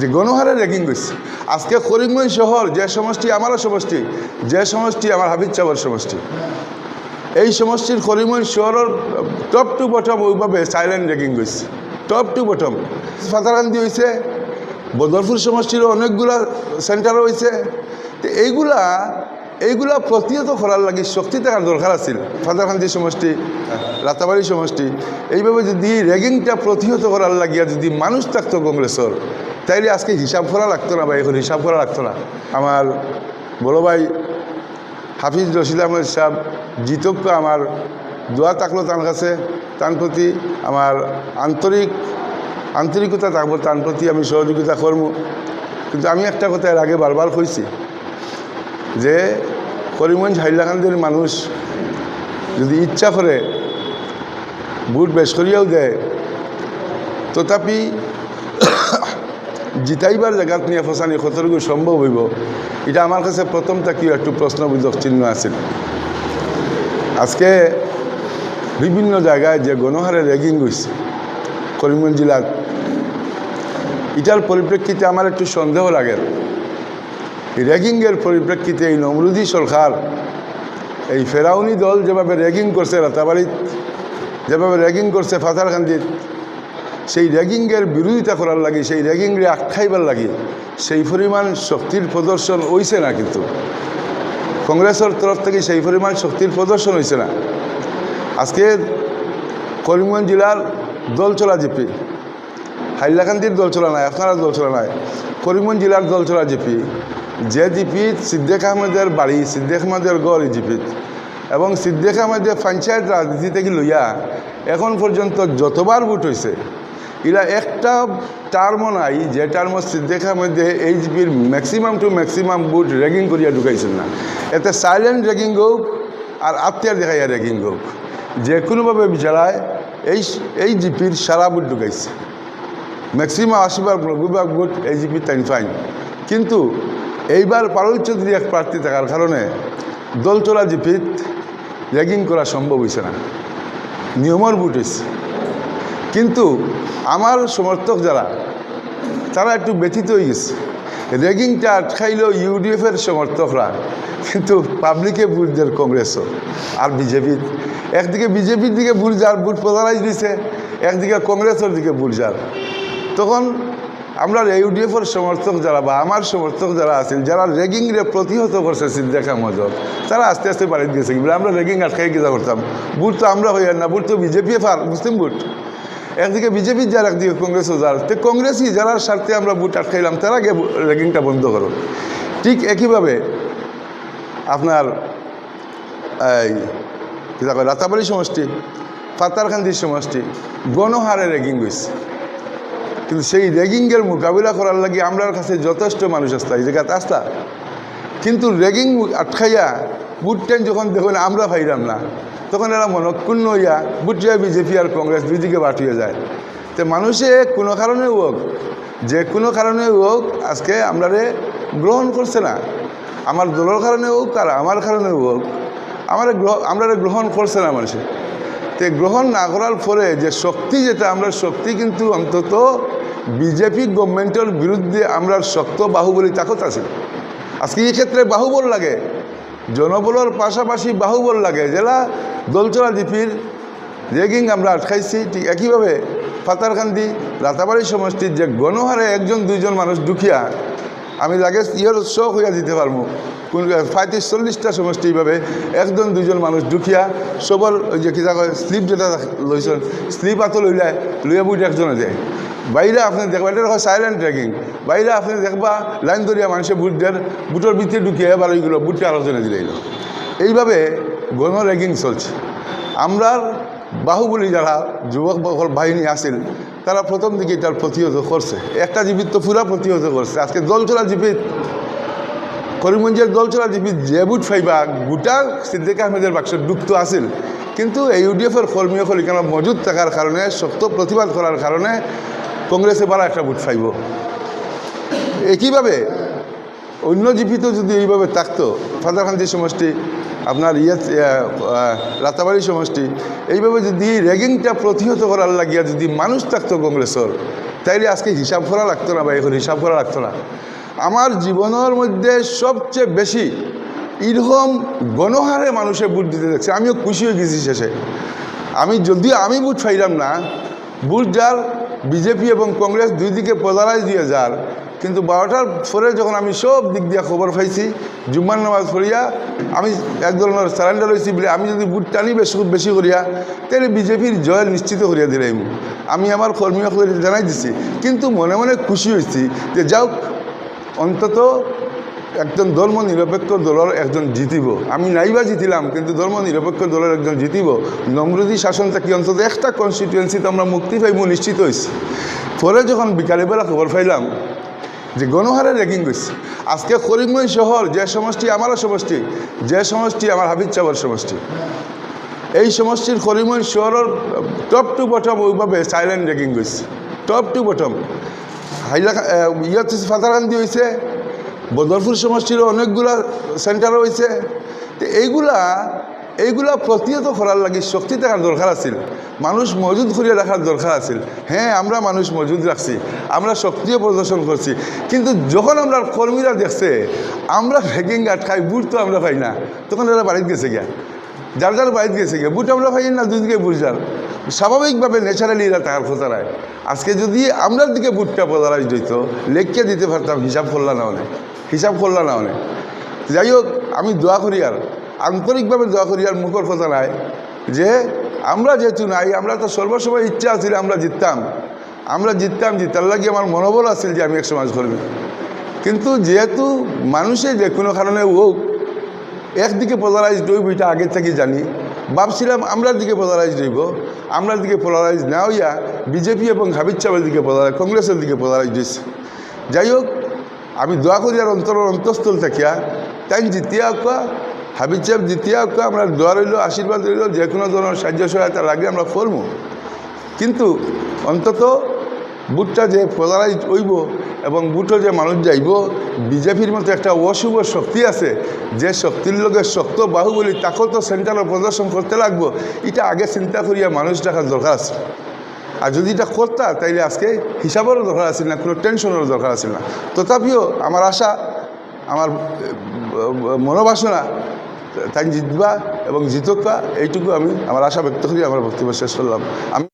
যে গণহারে র্যাগিং করছে। আজকে করিমগঞ্জ শহর যে সমষ্টি, আমারও সমষ্টি, যে সমষ্টি, আমার হাবিজ চাবর সমষ্টি। এই সমষ্টির করিমগঞ্জ শহরের টপ টু বটম ওইভাবে সাইলেন্ট র্যাগিং করছে। টপ টু বটম ফাতারান্দি হয়েছে বদরপুর সমষ্টির অনেকগুলা সেন্টার হয়েছে তো এইগুলা এইগুলা প্রতিহত করার লাগি শক্তি থাকার দরকার আছিল। ফাতারকান্দি সমষ্টি, রাতাবাড়ি সমষ্টি, এইভাবে যদি র্যাগিংটা প্রতিহত করার লাগিয়া যদি মানুষ থাকতো কংগ্রেসের তাইলে আজকে হিসাব করা লাগতো না বা এখন হিসাব করা লাগতো না। আমার বড় ভাই হাফিজ রশিদ আহমেদ সাহেব জিতক্য আমার দোয়া থাকল তার কাছে। তার প্রতি আমার আন্তরিক, আন্তরিকতা থাকব, তার প্রতি আমি সহযোগিতা করব। কিন্তু আমি একটা কথা এর আগে বারবার কইছি যে করিমগঞ্জ হাইলাকান্দির মানুষ যদি ইচ্ছা করে বুট বেশ করিয়াও দেয়, তথাপি জিতাইবার জায়গাত নিয়ে ফসানি কতটুকু সম্ভব হইব? এটা আমার কাছে প্রথম তাকিও একটু প্রশ্নবোধক চিহ্ন আছে আজকে বিভিন্ন জায়গায় যে গণহারে র্যাগিং হয়েছে করিমগঞ্জ জেলার এটার পরিপ্রেক্ষিতে আমার একটু সন্দেহ লাগে। র্যাগিংয়ের পরিপ্রেক্ষিতে এই নমরুদি সরকার এই ফেরাউনি দল যেভাবে র্যাগিং করছে রাতাবাড়িত যেভাবে র্যাগিং করছে ফাতারকান্দিত সেই র্যাগিংয়ের বিরোধিতা করার লাগে, সেই র্যাগিংরে আখ্যাইবার লাগে, সেই পরিমাণ শক্তির প্রদর্শন হইছে না কিন্তু। কংগ্রেসের তরফ থেকে সেই পরিমাণ শক্তির প্রদর্শন হয়েছে না। আজকে করিমগঞ্জ জেলার দল চলা জিপি, হাইলাকান্দির দল চলা নাই আপনারা দল চলা নাই, করিমগঞ্জ জেলার দল চলা জিপি যে জিপিত সিদ্দেক আহমেদের বাড়ি, সিদ্দেক আহমেদের গড় জিপিত। এবং সিদ্দেক আহমেদের পঞ্চায়েত রাজনীতি থেকে লইয়া এখন পর্যন্ত যতবার ভোট হয়েছে এরা একটা টার্মও নাই, যে টার্ম সিদ্দেক আহমেদে এই জিপির maximum to maximum boot raging করিয়া ঢুকাইছেন না। এতে সাইলেন্ট র্যাগিং হোক আর আত্মীয়ার দেখাইয়া র্যাগিং হোক, যে কোনোভাবে বিচারায় এই এই জিপির সারা বুট ঢুকাইছে। ম্যাক্সিমাম আশিবার নব্বই ভোট এই জিপি টাইম ফাইন কিন্তু এইবার পারুল চৌধুরী এক প্রার্থী থাকার কারণে দলচলা জিপিত র্যাগিং করা সম্ভব হয়েছে না। নিয়মর বুট হয়েছে কিন্তু আমার সমর্থক যারা, তারা একটু ব্যথিত হয়ে গেছে। র্যাগিংটা আটকাইলেও ইউডিএফের সমর্থকরা, কিন্তু পাবলিকে ভোট দেয় কংগ্রেসও আর বিজেপির একদিকে বিজেপির দিকে ভোট যার, ভোট প্রধানাইজ দিছে, একদিকে কংগ্রেসের দিকে ভোট যার। তখন আমরা ইউডিএফের সমর্থক যারা বা আমার সমর্থক যারা আছেন, যারা র্যাগিংরে প্রতিহত করছে সিদ্দেক আহমদর তারা আস্তে আস্তে বাড়ি দিয়েছে। আমরা রেগিং আটকাই কিনা করতাম। বুট তো আমরা হই না বুট তো বিজেপি ফার, মুসলিম বুট একদিকে বিজেপির যার একদিকে কংগ্রেসও যার। তো কংগ্রেসই যারার স্বার্থে আমরা বুট আটকাইলাম, তারা গিয়ে র্যাগিংটা বন্ধ করো ঠিক একইভাবে আপনার এই রাতাবাড়ি সমষ্টি পাতারকান্দির সমষ্টি, গণহারে র্যাগিং হয়েছে কিন্তু সেই র্যাগিংয়ের মোকাবিলা করার লাগে আমরার কাছে যথেষ্ট মানুষ আসতা এই জায়গাতে আসতা কিন্তু র্যাগিং আটকাইয়া বুট টাইম যখন দেখুন, আমরা ভাইরাম না। তখন এরা মনক্ষুণ্ণ হইয়া বুটিয়া বিজেপি আর কংগ্রেস দুইদিকে বাটিয়ে যায়। তো মানুষে কোনো কারণে হোক, যে কোনো কারণে হোক, আজকে আমরারে গ্রহণ করছে না। আমার দলের কারণে হোক আর আমার কারণে হোক, আমার আমরা গ্রহণ করছে না মানুষে। তে গ্রহণ না করার পরে যে শক্তি যেটা, আমরা শক্তি কিন্তু অন্তত বিজেপি গভর্নমেন্টের বিরুদ্ধে আমরা শক্ত বাহুবলী তাকত আছে। আজকে এই ক্ষেত্রে বাহুবল লাগে। জনবলের পাশাপাশি বাহুবল লাগে। জেলা দোলচলা দ্বীপের রেগিং আমরা আটকাইছি, ঠিক একইভাবে ফাতারকান্দি রাতাবাড়ি সমষ্টির যে গণহারে একজন, দুইজন মানুষ দুখিয়া, আমি লাগে ইয়ের শখ হইয়া দিতে পারব। কোন পঁয়ত্রিশ, চল্লিশটা সমষ্টি এইভাবে একজন, দুজন মানুষ দুখিয়া সবর যে কিতা কয় স্লিপ যেটা লইছেন স্লিপ আতো লইলে লইয়া বুট একজনে যায়। বাইরে আপনি দেখবা এটা হয় সাইলেন্ট ট্রেকিং বাইরে আপনি দেখবা, লাইন ধরিয়া মানুষের বুট দেন বুটের ভিতরে ঢুকিয়ে এবার ওইগুলো বুটটা আলোচনা দিলে এইভাবে গণ র্যাগিং চলছে। আমরার বাহুবলী যারা যুবক বাহিনী আসিল তারা প্রথম দিকে এটার প্রতিহত করছে একটা জীবিত তো পুরা প্রতিহত করছে আজকে দলচলা জীবিত করিমগঞ্জের দলচলা জীবিত যে বুট ফাইবা, গোটা সিদ্দিক আহমেদের বাক্স ডুবতো আসিল কিন্তু এই ইউডিএফের কর্মীসকল এখানে মজুদ থাকার কারণে শক্ত প্রতিবাদ করার কারণে কংগ্রেসে বারা একটা ভোট ফাইব। একইভাবে, অন্য জিপিত যদি এইভাবে থাকতো ফাদারকান্দি সমষ্টি আপনার ইয়ে রাতাবাড়ি সমষ্টি, এইভাবে যদি র্যাগিংটা প্রতিহত করার লাগিয়া যদি মানুষ থাকতো কংগ্রেসের তাইলে আজকে হিসাব করা লাগতো না বা এখন হিসাব করা লাগতো না? আমার জীবনের মধ্যে সবচেয়ে বেশি এরকম গণহারে মানুষে বুট দিতে দেখছে। আমিও খুশি হয়ে গেছি শেষে। আমি যদিও আমি বুট পাইলাম না, বুট যার বিজেপি এবং কংগ্রেস দুই দিকে পোলারাইজ দিয়ে যার, কিন্তু বারোটার পরে যখন আমি সব দিক দিয়ে খবর পাইছি জুম্মান নামাজ পড়িয়া আমি এক ধরনের সারেন্ডার হয়েছি বলে আমি যদি বুট টানি বেশি বেশি করিয়া, তাহলে বিজেপির জয় নিশ্চিত করিয়া দিলাম। আমি আমার কর্মীসকল জানাই দিছি, কিন্তু মনে মনে খুশি হয়েছি যে যাও অন্তত একজন ধর্ম নিরপেক্ষ দলের একজন জিতিব। আমি নাইবা জিতিলাম, কিন্তু ধর্ম নিরপেক্ষ দলের একজন জিতিব। নমরুদি শাসন থাকি অন্তত একটা কনস্টিটুয়েন্সিতে আমরা মুক্তি পাইব নিশ্চিত হয়েছি পরে যখন বিকালবেলা খবর পাইলাম যে গণহারে রেগিং গেছে আজকে করিমগঞ্জ শহর, যে সমষ্টি আমারও সমষ্টি, যে সমষ্টি, আমার হাবিজ চাবার সমষ্টি। এই সমষ্টির করিমগঞ্জ শহরের টপ টু বটম ওইভাবে সাইলেন্ট রেগিং গেছে টপ টু বটম হাইলা ইয়াত ফাতারান্দি হয়েছে বদরপুর সমষ্টির অনেকগুলা সেন্টার হয়েছে তো এইগুলা এইগুলা প্রতিহত করার লাগে শক্তি থাকার দরকার আছিল। মানুষ মজুদ করিয়া রাখার দরকার আছিল। হ্যাঁ আমরা মানুষ মজুদ রাখছি, আমরা শক্তিও প্রদর্শন করছি, কিন্তু যখন আমরা কর্মীরা দেখছে, আমরা ভ্যাকিং আটকাই বুট তো আমরা পাই না, তখন এরা বাড়িতে গেছে গিয়া। যার যার বাড়িতে গেছে গিয়া, বুট আমরা পাই না দুদিকে বুট যার। স্বাভাবিকভাবে ন্যাচারালি এরা টাকার খোঁতারায় আজকে যদি আমরার দিকে বুটটা পদারাই দিত লেখকে দিতে পারতাম, হিসাব করলাম না অনেক, হিসাব করলাম না অনেক। যাই হোক, আমি দোয়া করি আর, আন্তরিকভাবে দোয়া করি আর মুখর কথা নাই, যে আমরা যেহেতু নাই, আমরা তো সর্বসময় ইচ্ছা আছিল আমরা জিততাম। আমরা জিততাম, জিতার লাগে আমার মনোবল আছিল যে আমি এক সমাজ করবি কিন্তু যেহেতু মানুষে যে কোনো কারণে হোক, একদিকে পোলারাইজ হইব এটা আগে থেকে জানি। ভাবছিলাম আমরার দিকে পোলারাইজ রইব আমরার দিকে পোলারাইজ না হইয়া বিজেপি এবং হাবিজ চাবের দিকে পোলারাইজ কংগ্রেসের দিকে পোলারাইজ হয়েছে যাই হোক, আমি দোয়া করি আর অন্তরের অন্তঃস্থল থাকিয়া তাই জিতিয়া কোয়া হাবিজ চাপ জিতিয়া কোয়া আমরা দোয়া রইল, আশীর্বাদ রইল, যে কোনো ধরনের সাহায্য সহায়তা লাগে আমরা করব কিন্তু অন্তত বুটটা যে পোলারাইজ হইব এবং বুটও যে মানুষ যাইব, বিজেপির মতো একটা অশুভ শক্তি আছে, যে শক্তির লগে শক্ত বাহুবলী, তাকেও তো সেন্টারে প্রদর্শন করতে লাগবো। এটা আগে চিন্তা করিয়া মানুষ দেখার দরকার আছে। আর যদি এটা করতা, তাইলে আজকে হিসাবেরও দরকার আছে না, কোনো টেনশনেরও দরকার আছে না। তথাপিও আমার আশা, আমার মনোবাসনা, তাই জিতবা এবং জিতকা এইটুকু আমি, আমার আশা ব্যক্ত করি, আমার বক্তব্য শেষ করলাম। আমি